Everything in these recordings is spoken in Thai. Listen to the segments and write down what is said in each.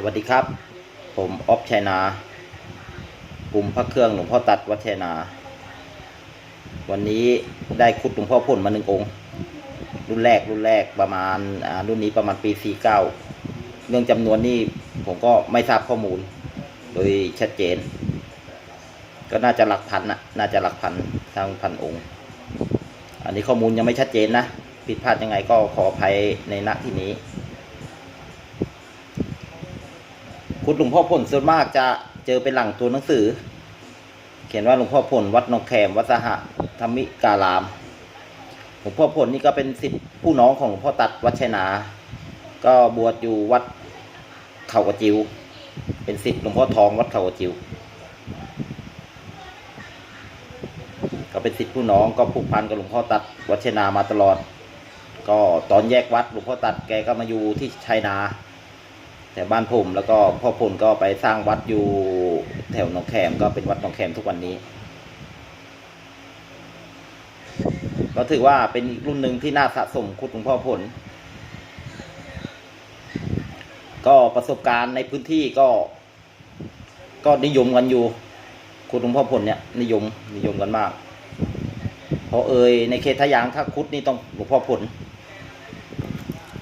สวัสดีครับ ผมออฟชัยนากลุ่มพระเครื่องหลวงพ่อตัดวัดชัยนา วันนี้ได้คุดหลวงพ่อพ่นมาหนึ่งองค์ รุ่นแรกรุ่นแรกประมาณรุ่นนี้ประมาณปี 49 เรื่องจำนวนนี่ผมก็ไม่ทราบข้อมูล โดยชัดเจน ก็น่าจะหลักพันนะน่าจะหลักพันทางพันองค์ อันนี้ข้อมูลยังไม่ชัดเจนนะ ผิดพลาดยังไงก็ขออภัยในณที่นี้ คุณหลวงพ่อผลส่วนมากจะเจอเป็นหลังตัวหนังสือ เขียนว่าหลวงพ่อผลวัดหนองแขมวัดสหธรรมิการาม หลวงพ่อผลนี่ก็เป็นสิทธิผู้น้องของหลวงพ่อตัดวัดชัยนา ก็บวชอยู่วัดเขากระจิว เป็นสิทธิหลวงพ่อทองวัดเขากระจิว ก็เป็นสิทธิผู้น้องก็ผูกพันกับหลวงพ่อตัดวัดชัยนามาตลอด ก็ตอนแยกวัดหลวงพ่อตัดแกก็มาอยู่ที่ชัยนา แถวบ้านผมแล้วก็พ่อพลก็ไปสร้างวัดอยู่แถวหนองแขมก็เป็นวัดหนองแขมทุกวันนี้ ก็ถือว่าเป็นอีกรุ่นหนึ่งที่น่าสะสมคุณหลวงพ่อผล ก็ประสบการณ์ในพื้นที่ก็ ก็นิยมกันอยู่คุณหลวงพ่อผลเนี่ยนิยมนิยมกันมากเพราะเอ่ยในเขตทะยางถ้าคุดนี่ต้องหลวงพ่อผล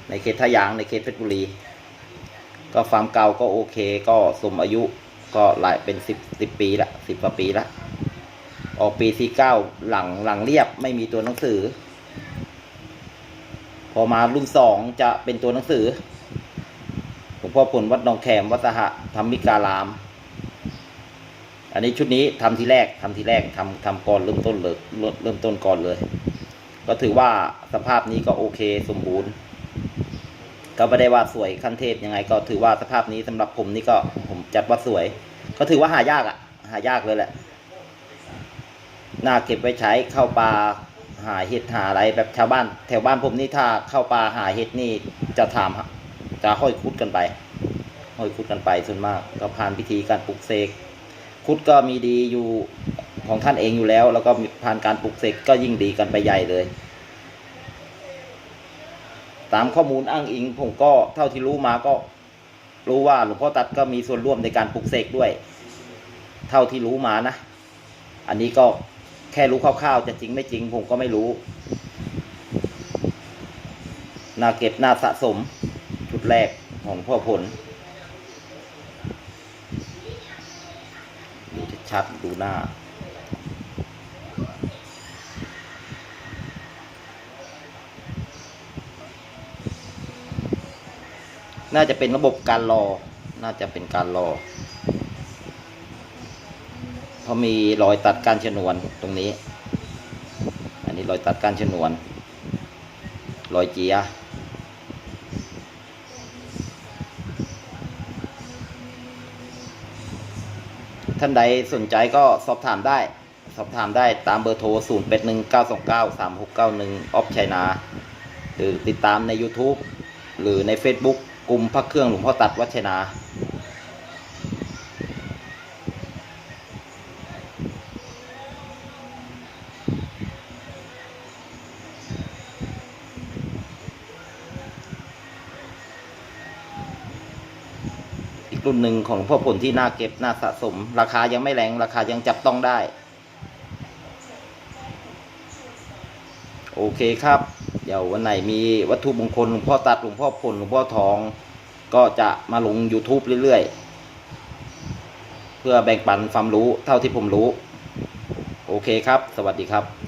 ในเขตทะยางในเขตเพชรบุรี ก็ฟาร์มเก่าก็โอเค ก็สมอายุก็หลายเป็นสิบสิบปีละสิบกว่าปีละ ออกปีสี่เก้าหลังหลังเรียบไม่มีตัวหนังสือ พอมารุ่นสองจะเป็นตัวหนังสือหลวงพ่อผลวัดหนองแขมวัดสหธรรมิการาม อันนี้ชุดนี้ทำทีแรกทำทีแรกทำทำก่อนเริ่มต้นเลยเริ่มต้นก่อนเลย ก็ถือว่าสภาพนี้ก็โอเคสมบูรณ์ ก็ไม่ได้ว่าสวยขั้นเทพยังไง ก็ถือว่าสภาพนี้สำหรับผมนี่ก็ผมจัดว่าสวย ก็ถือว่าหายากอะหายากเลยแหละน่าเก็บไว้ใช้เข้าป่าหาเห็ดหาอะไรแบบชาวบ้าน แถวบ้านผมนี่ถ้าเข้าป่าหาเห็ดนี่จะถามจะห้อยคุดกันไป ห้อยคุดกันไปส่วนมาก ก็ผ่านพิธีการปลุกเสกคุดก็มีดีอยู่ของท่านเองอยู่แล้ว แล้วก็ผ่านการปลุกเสกก็ยิ่งดีกันไปใหญ่เลย ตามข้อมูลอ้างอิง ผมก็เท่าที่รู้มาก็รู้ว่าหลวงพ่อตัดก็มีส่วนร่วมในการปลุกเสกด้วย เท่าที่รู้มานะ อันนี้ก็แค่รู้คร่าวๆจะจริงไม่จริง ผมก็ไม่รู้น่าเก็บน่าสะสมชุดแรกของพ่อผลดูชัดๆดูหน้า น่าจะเป็นระบบการรอ น่าจะเป็นการรอ เพราะมีรอยตัดการชนวนตรงนี้ อันนี้รอยตัดการชนวน รอยเจียท่านใดสนใจก็สอบถามได้ สอบถามได้ตามเบอร์โทร 0 8 1 9 2 9 3 6 9 1 ออฟชัยนา หรือติดตามใน YouTube หรือใน Facebook กลุ่มพระเครื่องหลวงพ่อตัดวัชนา อีกรุ่นหนึ่งของพ่อผลที่น่าเก็บน่าสะสม ราคายังไม่แรง ราคายังจับต้องได้ โอเคครับ เดี๋ยววันไหนมีวัตถุมงคลหลวงพ่อตัดหลวงพ่อผลหลวงพ่อทอง ก็จะมาลง YouTube เรื่อยๆ เพื่อแบ่งปันความรู้เท่าที่ผมรู้ โอเคครับ สวัสดีครับ